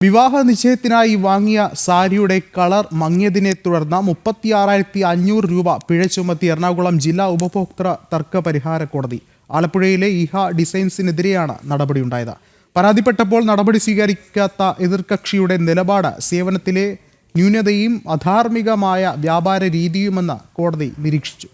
വിവാഹ നിശ്ചയത്തിനായി വാങ്ങിയ സാരിയുടെ കളർ മങ്ങിയതിനെ തുടർന്ന് മുപ്പത്തിയാറായിരത്തി അഞ്ഞൂറ് രൂപ പിഴ ചുമത്തി എറണാകുളം ജില്ലാ ഉപഭോക്തൃ തർക്ക പരിഹാര കോടതി ആലപ്പുഴയിലെ ഇഹ ഡിസൈൻസിനെതിരെയാണ് നടപടിയുണ്ടായത്. പരാതിപ്പെട്ടപ്പോൾ നടപടി സ്വീകരിക്കാത്ത എതിർകക്ഷിയുടെ നിലപാട് സേവനത്തിലെ ന്യൂനതയും അധാർമികമായ വ്യാപാര രീതിയുമെന്ന് കോടതി നിരീക്ഷിച്ചു.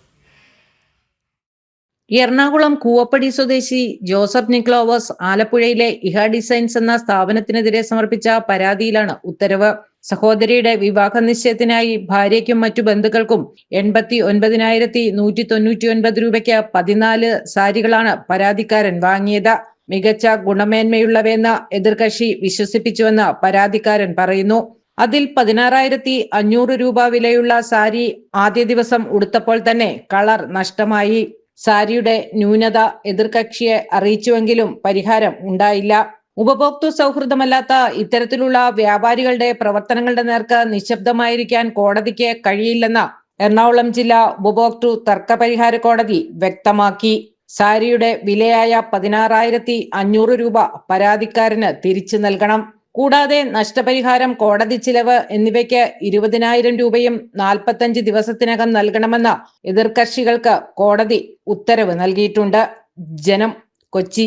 എറണാകുളം കൂവപ്പടി സ്വദേശി ജോസഫ് നിക്ലോവസ് ആലപ്പുഴയിലെ ഇഹ ഡിസൈൻസ് എന്ന സ്ഥാപനത്തിനെതിരെ സമർപ്പിച്ച പരാതിയിലാണ് ഉത്തരവ്. സഹോദരിയുടെ വിവാഹ നിശ്ചയത്തിനായി ഭാര്യയ്ക്കും മറ്റു ബന്ധുക്കൾക്കും എൺപത്തി ഒൻപതിനായിരത്തി നൂറ്റി തൊണ്ണൂറ്റി ഒൻപത് രൂപയ്ക്ക് പതിനാല് സാരികളാണ് പരാതിക്കാരൻ വാങ്ങിയത്. മികച്ച ഗുണമേന്മയുള്ളവയെന്ന് എതിർകക്ഷി വിശ്വസിപ്പിച്ചുവെന്ന് പരാതിക്കാരൻ പറയുന്നു. അതിൽ പതിനാറായിരത്തി അഞ്ഞൂറ് രൂപ വിലയുള്ള സാരി ആദ്യ ദിവസം ഉടുത്തപ്പോൾ തന്നെ കളർ നഷ്ടമായി. സാരിയുടെ ന്യൂനത എതിർകക്ഷിയെ അറിയിച്ചുവെങ്കിലും പരിഹാരം ഉണ്ടായില്ല. ഉപഭോക്തൃ സൗഹൃദമല്ലാത്ത ഇത്തരത്തിലുള്ള വ്യാപാരികളുടെ പ്രവർത്തനങ്ങളുടെ നേർക്ക് നിശബ്ദമായിരിക്കാൻ കോടതിക്ക് കഴിയില്ലെന്ന് എറണാകുളം ജില്ലാ ഉപഭോക്തൃ തർക്ക പരിഹാര കോടതി വ്യക്തമാക്കി. സാരിയുടെ വിലയായ പതിനാറായിരത്തി അഞ്ഞൂറ് രൂപ പരാതിക്കാരന് തിരിച്ചു നൽകണം. കൂടാതെ നഷ്ടപരിഹാരം കോടതി ചിലവ് എന്നിവയ്ക്ക് ഇരുപതിനായിരം രൂപയും നാൽപ്പത്തഞ്ച് ദിവസത്തിനകം നൽകണമെന്ന എതിർകക്ഷികൾക്ക് കോടതി ഉത്തരവ് നൽകിയിട്ടുണ്ട്. ജനം കൊച്ചി